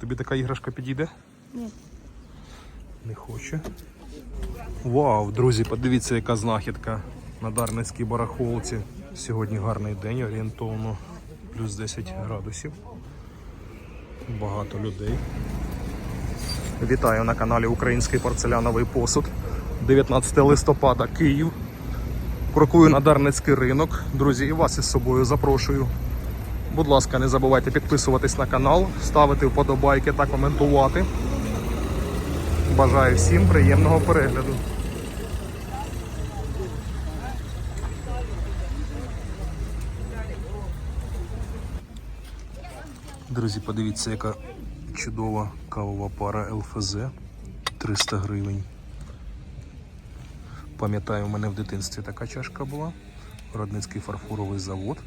Тобі така іграшка підійде? Ні. Не хоче. Вау, друзі, подивіться, яка знахідка на Дарницькій барахолці. Сьогодні гарний день, орієнтовно плюс 10 градусів. Багато людей. Вітаю на каналі Український порцеляновий посуд. 19 листопада, Київ. Крокую на Дарницький ринок. Друзі, і вас із собою запрошую. Будь ласка, не забувайте підписуватись на канал, ставити вподобайки та коментувати. Бажаю всім приємного перегляду. Друзі, подивіться, яка чудова кавова пара ЛФЗ 300 гривень. Пам'ятаю, у мене в дитинстві така чашка була. Родницький фарфоровий завод.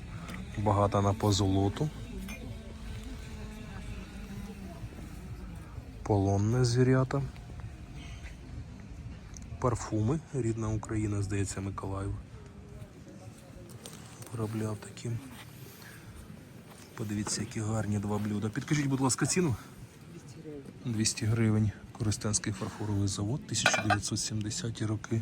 Багата на позолоту. Полонне звірята. Парфуми. Рідна Україна, здається, Миколаїв. Виробляв таким. Подивіться, які гарні два блюда. Підкажіть, будь ласка, ціну? 200 гривень. Коростенський фарфоровий завод, 1970 роки.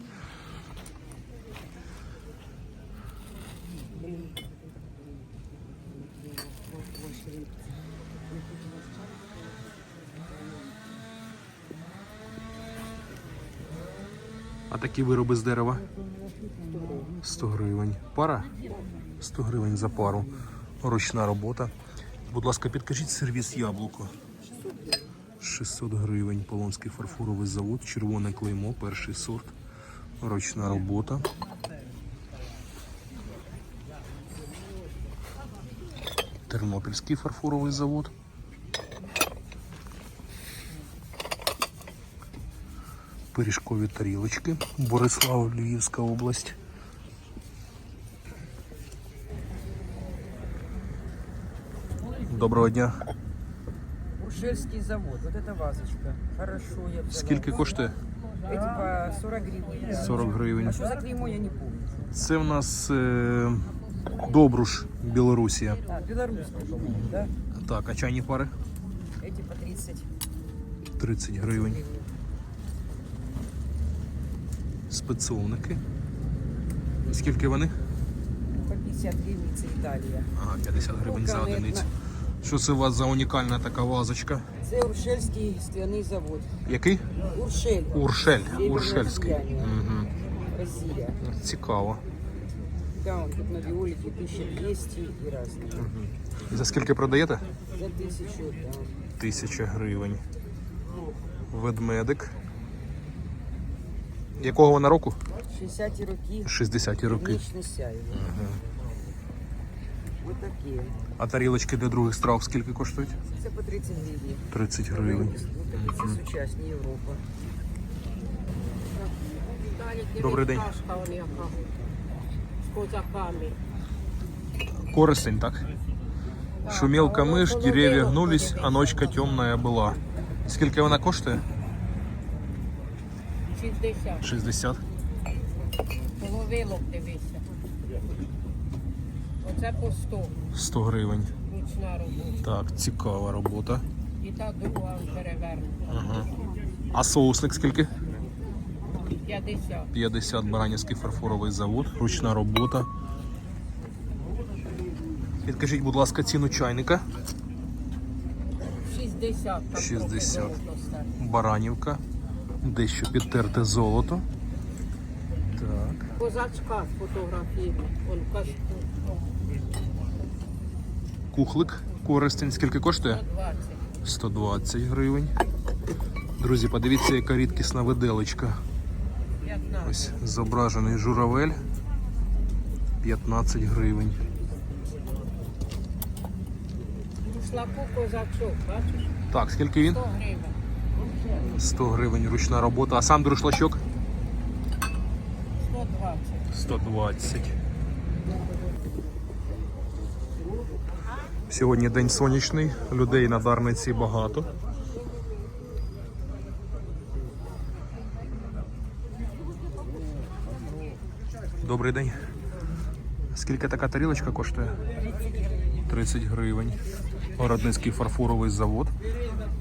Такі вироби з дерева? 100 гривень. Пара? 100 гривень за пару. Ручна робота. Будь ласка, підкажіть сервіс яблуко. 600 гривень. Полонський фарфоровий завод, червоне клеймо, перший сорт. Ручна робота. Тернопільський фарфоровий завод. Пиріжкові тарілочки. Борислав, Львівська область. Доброго дня. Ушельский завод. Вот эта вазочка. Хорошо, я взяла. Скільки коштує? Эти по 40 гривен. 40 гривень. А что за клеймо, я не помню. Це в нас е, Добруш, Білорусія. А, белорусская, по-моему, да? Так, а чайні пари? Эти по 30 30 гривень. Спецовники. Скільки вони? По 50 гривен, це Італія. Ага, 50 гривень за одиницю. Що це у вас за унікальна така вазочка? Це Уршельський скляний завод. Який? Уршель. Уршель. Уршельський. Угу. Россия. Цікаво. Да, он тут на виолике 1200 и разные. І за скільки продаєте? За тысячу, да. Тисяча гривень. Ведмедик. Якого вона року? 60 роки. 60-ті роки. Нічне сяйво. Вот такі. А тарілочки для других страв скільки коштують? Це по 30 гривень. 30 гривень. Вот такі це сучасні Європа. Добрий день. Пташка он яка. З козаками. Коростень, так? Шумел камыш, деревья гнулись, а ночка темная была. Скільки вона коштує? 60. 60. Половилок дивися. Оце по 100. 100 гривень. Ручна робота. Так, цікава робота. І та друга перевернута. Ага. А соусник скільки? 50. 50 Баранівський фарфоровий завод, ручна робота. Підкажіть, будь ласка, ціну чайника. 60. Там 60. трохи стане. Баранівка. Дещо підтерте золото. Так. Козачка фотографії. Он кашку. Кухлик Коростень. Скільки коштує? 20. 120 гривень. Друзі, подивіться, яка рідкісна виделочка. Ось зображений журавель. 15 гривень. Рушлаку козачок, бачиш? Так, скільки він? 100 гривень. 100 гривень ручна робота. А сам друшлачок? 120. 120. Сьогодні день сонячний, людей на Дарниці багато. Добрий день. Скільки така тарілочка коштує? 30 гривень. Городницький фарфоровий завод.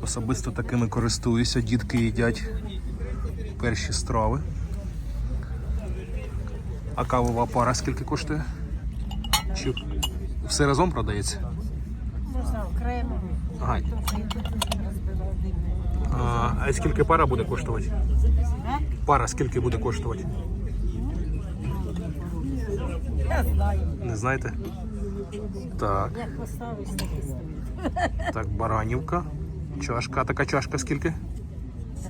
Особисто такими користуюся. Дітки їдять перші страви. А кавова пара скільки коштує? Чи все разом продається? Можна окремо. Ага. А, а скільки пара буде коштувати? Пара скільки буде коштувати? Я знаю. Не знаєте? Так, Як поставиш, так і стоїть. так, баранівка. Чашка. Така чашка скільки?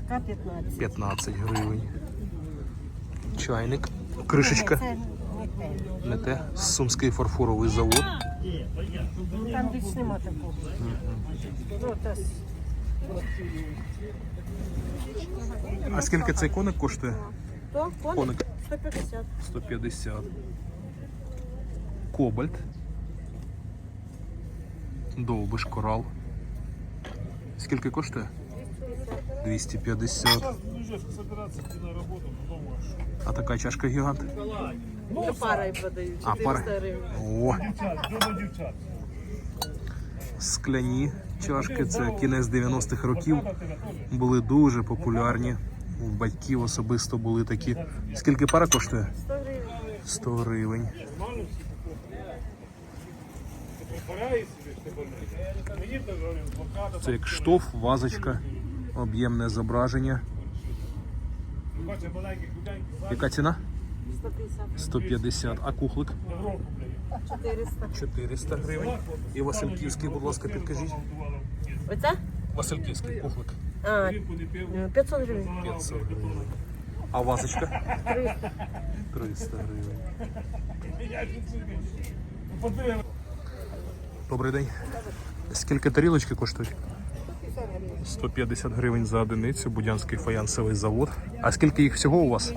Така 15. 15 гривень. Чайник. Кришечка. Не те. Не те. Сумський фарфоровий завод. Там більш нема такого. Ну, та с- А скільки цей коник коштує? То Коник. коник 150. 150. Кобальт. Довбиш корал. Скільки коштує? 250. А така чашка гігант? Ну, парою продають. А, пара. 400 гривень. О. Скляні чашки, це кінець 90-х років. Були дуже популярні. У батьків особисто були такі. Скільки пара коштує? 100 гривень. 100 гривень. Це як штоф, вазочка, об'ємне зображення. Яка ціна? 150. 150. А кухлик? 400. 400 гривень. І Васильківський, будь ласка, підкажіть. Оця? Васильківський кухлик. А, 500 гривень. 500 гривень. А вазочка? 300 гривень. Добрий день. Скільки тарілочки коштують? 150 гривень за одиницю, Будянський фаянсовий завод. А скільки їх всього у вас?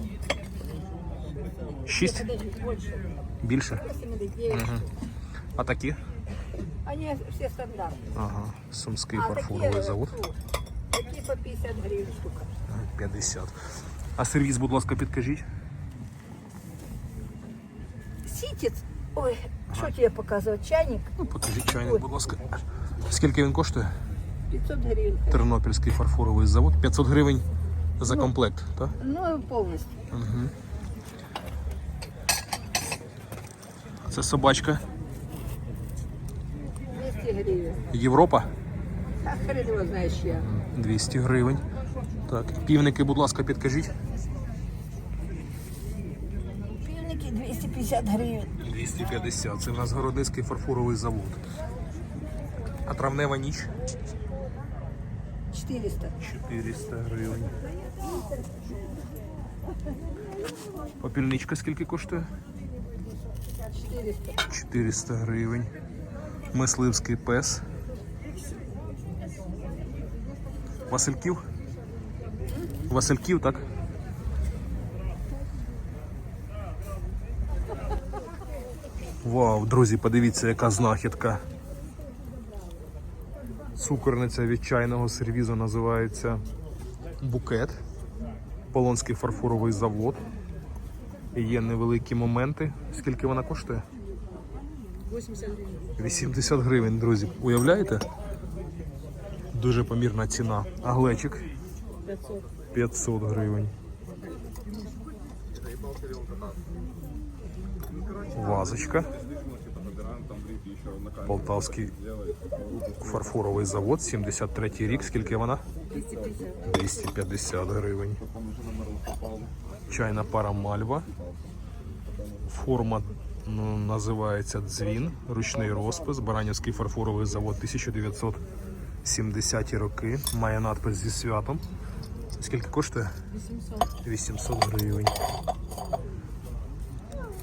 Шість? Більше? Угу. А такі? Они все стандартные. Ага, Сумський фарфоровий завод. такие по 50 гривен штука. 50. А сервіс, будь ласка, підкажіть. Ситец. Ой, что тебе показывать? Чайник Ну, покажіть чайник, будь ласка. Скільки він коштує? 500 гривен. Тернопільський фарфоровий завод. 500 гривень за комплект, так? Ну, полностью. Це собачка. 200 гривен. Європа А хрен его знаешь я. 200 гривень. Так, півники, будь ласка, підкажіть. 250 гривен. 250. Це в нас Городницький фарфоровий завод. А травнева ніч 400. 400 гривень. Попільничка скільки коштує? 400. 400 гривень. Мисливський пес. Васильків? Васильків, так? Вау, друзі, подивіться, яка знахідка. Цукорниця від чайного сервізу називається букет. Полонський фарфоровий завод. Є невеликі моменти. Скільки вона коштує? 80 гривень, друзі. Уявляєте? Дуже помірна ціна. А глечик? 500. 500 гривень. Вазочка. Полтавський фарфоровий завод, 73 рік. Скільки вона? 250. 250 гривень. Чайна пара Мальва. Форма ну, називається Дзвін, ручний розпис, Баранівський фарфоровий завод 1970-ті роки. Має надпис зі святом. Скільки коштує? 800. 800 гривень.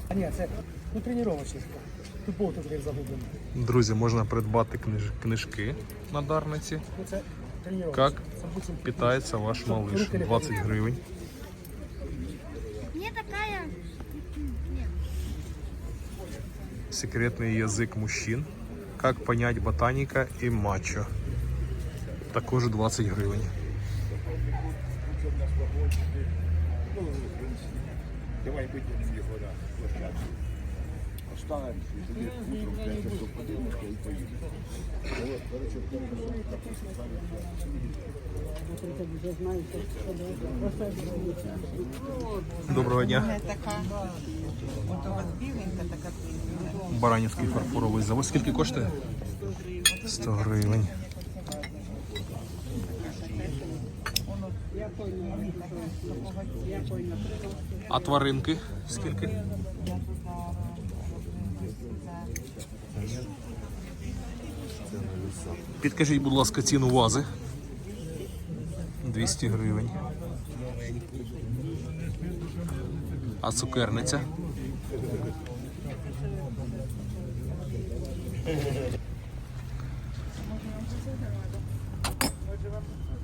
А ні, це ну, тренувачний. Тупо тут загублений. Друзі, можна придбати книж... книжки на Дарниці. Ну це. Як питається ваш малыш? 20 гривень. Не такая. Секретний язик мужчин. Как понять ботаніка і мачо. Також 20 гривень. Доброго дня. Така, от у вас біленька така. Баранівський фарфоровий завод. Скільки коштує? 100 гривень. А тваринки скільки? Підкажіть, будь ласка, ціну вази. 200 гривень. А цукерниця?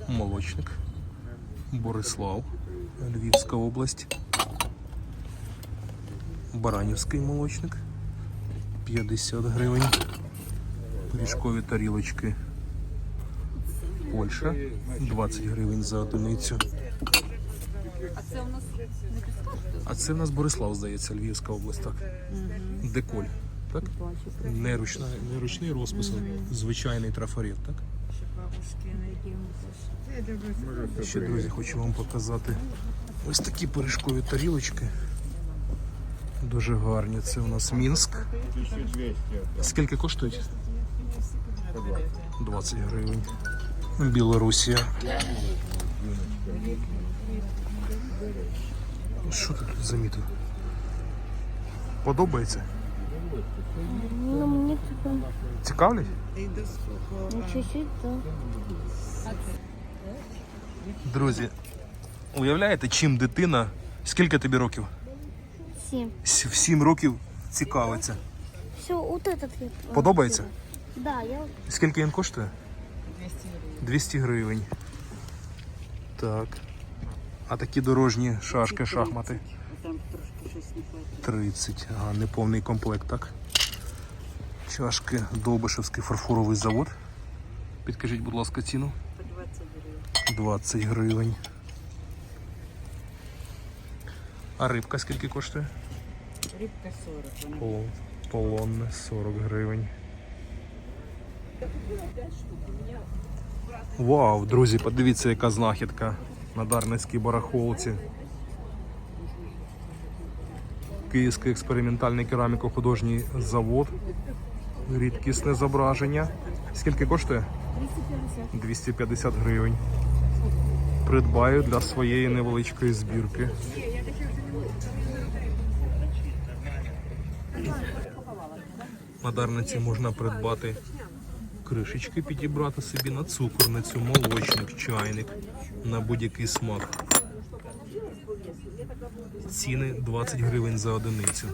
Молочник. Борислав, Львівська область. Баранівський молочник. 50 гривень. Пиріжкові тарілочки. Польща. 20 гривень за одиницю. А це в нас Борислав, здається, Львівська область, так. Деколь. Так? Не, ручна, не ручний розпис, звичайний трафарет, так? Ще, друзі, хочу вам показати ось такі пиріжкові тарілочки. Дуже гарні. Це у нас Мінськ. Скільки коштують? 20 гривень. Білорусія. Що ти тут замітив? Подобається? Ну, мне типа, Цікавлять? ну, чуть-чуть, да. Друзі, уявляєте, чим дитина, скільки тобі років? Семь. С- В 7 років цікавиться. Все, вот этот я. Подобається? Да, я Скільки він коштує? 200 гривень. Так. А такі дорожні шашки, шахмати? 30. Ага, неповний комплект, так? Чашки Довбишевський фарфоровий завод. Підкажіть, будь ласка, ціну. 20 гривень. 20 гривень. А рибка скільки коштує? Рибка 40. Пол, полонне 40 гривень. Вау, друзі, подивіться, яка знахідка на Дарницькій барахолці. Київський експериментальний кераміко-художній завод. Рідкісне зображення. Скільки коштує? 250. 250 гривень. Придбаю для своєї невеличкої збірки. На Дарниці можна придбати кришечки, підібрати собі на цукорницю, молочник, чайник на будь-який смак. Ціни 20 гривень за одиницю.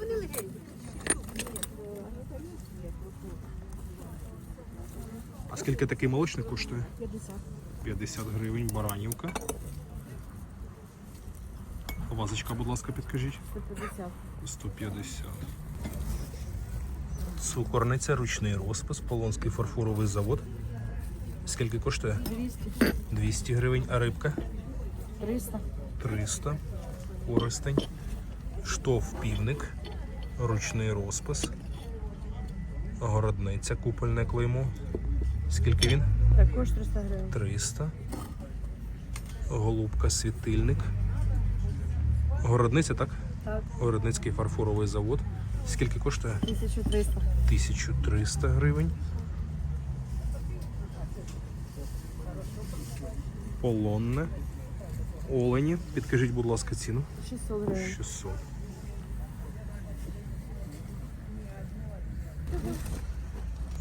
А скільки такий молочник коштує? 50. 50 гривень, баранівка. Вазочка, будь ласка, підкажіть. 150. 150. Цукорниця, ручний розпис, Полонський фарфоровий завод. Скільки коштує? 200. 200 гривень. А рибка? 300. 300. Користень. Штоф півник. Ручний розпис. Городниця, купольне клеймо. Скільки він? Також 300 гривень. 300. Голубка, світильник. Городниця, так? Так. Городницький фарфоровий завод. Скільки коштує? 1300. 1300 гривень. Полонне. Олені. Підкажіть, будь ласка, ціну. 600 гривень. 600.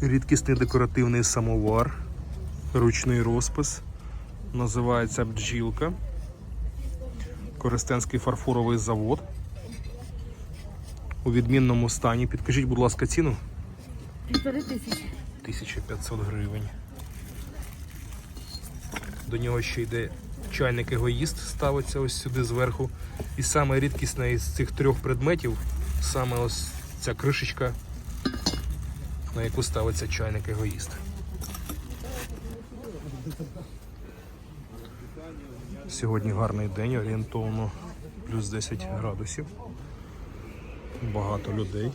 Рідкісний декоративний самовар. Ручний розпис. Називається бджілка. Коростенський фарфоровий завод. У відмінному стані. Підкажіть, будь ласка, ціну. Півтори тисячі. 1500 гривень. До нього ще йде чайник егоїст, ставиться ось сюди зверху. І саме рідкісне із цих трьох предметів саме ось ця кришечка, на яку ставиться чайник егоїст. Сьогодні гарний день, орієнтовно плюс 10 градусів багато людей.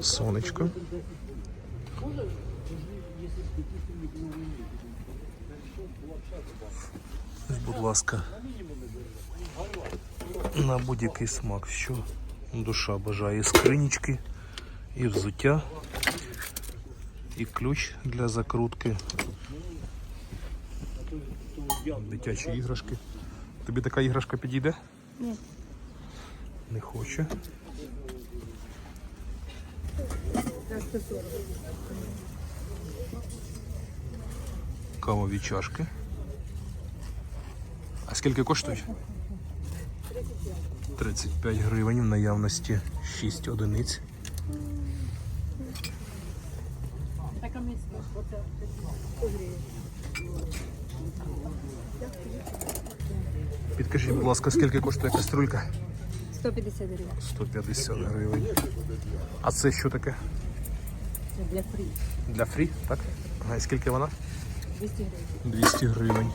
Сонечко. Будь ласка, на будь-який смак, що душа бажає скринічки, і взуття, і ключ для закрутки, Дитячі іграшки. Тобі така іграшка підійде? Ні. Не хоче. Кавові чашки. А скільки коштують? 35 гривень в наявності 6 одиниць. Підкажіть, будь ласка, скільки коштує каструлька? 150 гривень. 150 гривень. А це що таке? Це для фрі. Для фрі, так? І скільки вона? 200 гривень. 200 гривень.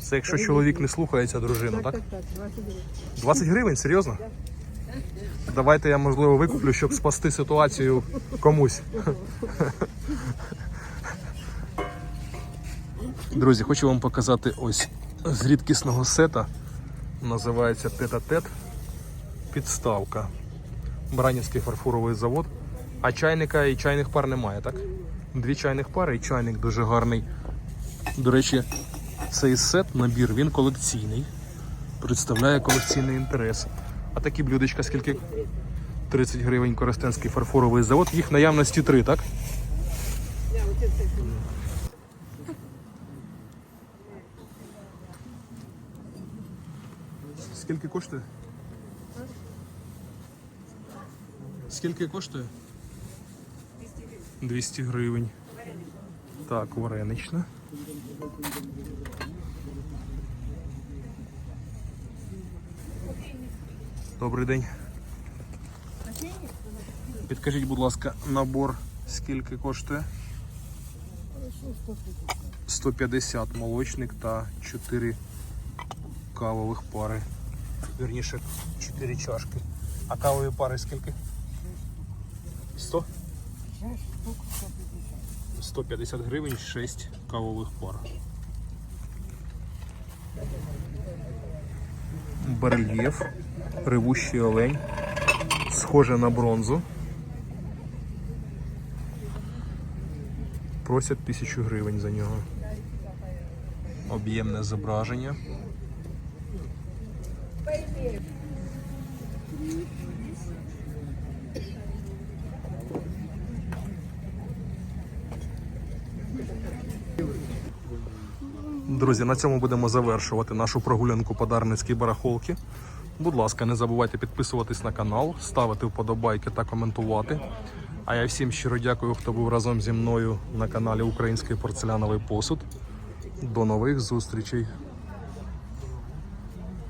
Це якщо чоловік не слухається дружину, так? Так, так, 20 гривень. 20 гривень, серйозно? Давайте я, можливо, викуплю, щоб спасти ситуацію комусь. Друзі, хочу вам показати ось з рідкісного сета. Називається тет-а-тет. Підставка. Бранівський фарфоровий завод. А чайника і чайних пар немає, так? Дві чайних пари і чайник дуже гарний. До речі, цей сет, набір, він колекційний представляє колекційний інтерес. А такі блюдечка скільки? 30 гривень Коростенський фарфоровий завод. Їх наявності три, так? Скільки коштує? Скільки коштує? 200 гривень. Так, варенична. Добрий день. Підкажіть, будь ласка, набор скільки коштує? 150 молочник та 4 кавових пари. Вірніше, 4 чашки. А кавові пари скільки? 100? 150 гривень, 6 кавових пар. Барельєф, ревущий олень, схоже на бронзу. Просять тисячу гривень за нього. Об'ємне зображення. Друзі, на цьому будемо завершувати нашу прогулянку по Дарницькій барахолці. Будь ласка, не забувайте підписуватись на канал, ставити вподобайки та коментувати. А я всім щиро дякую, хто був разом зі мною на каналі Український порцеляновий посуд. До нових зустрічей!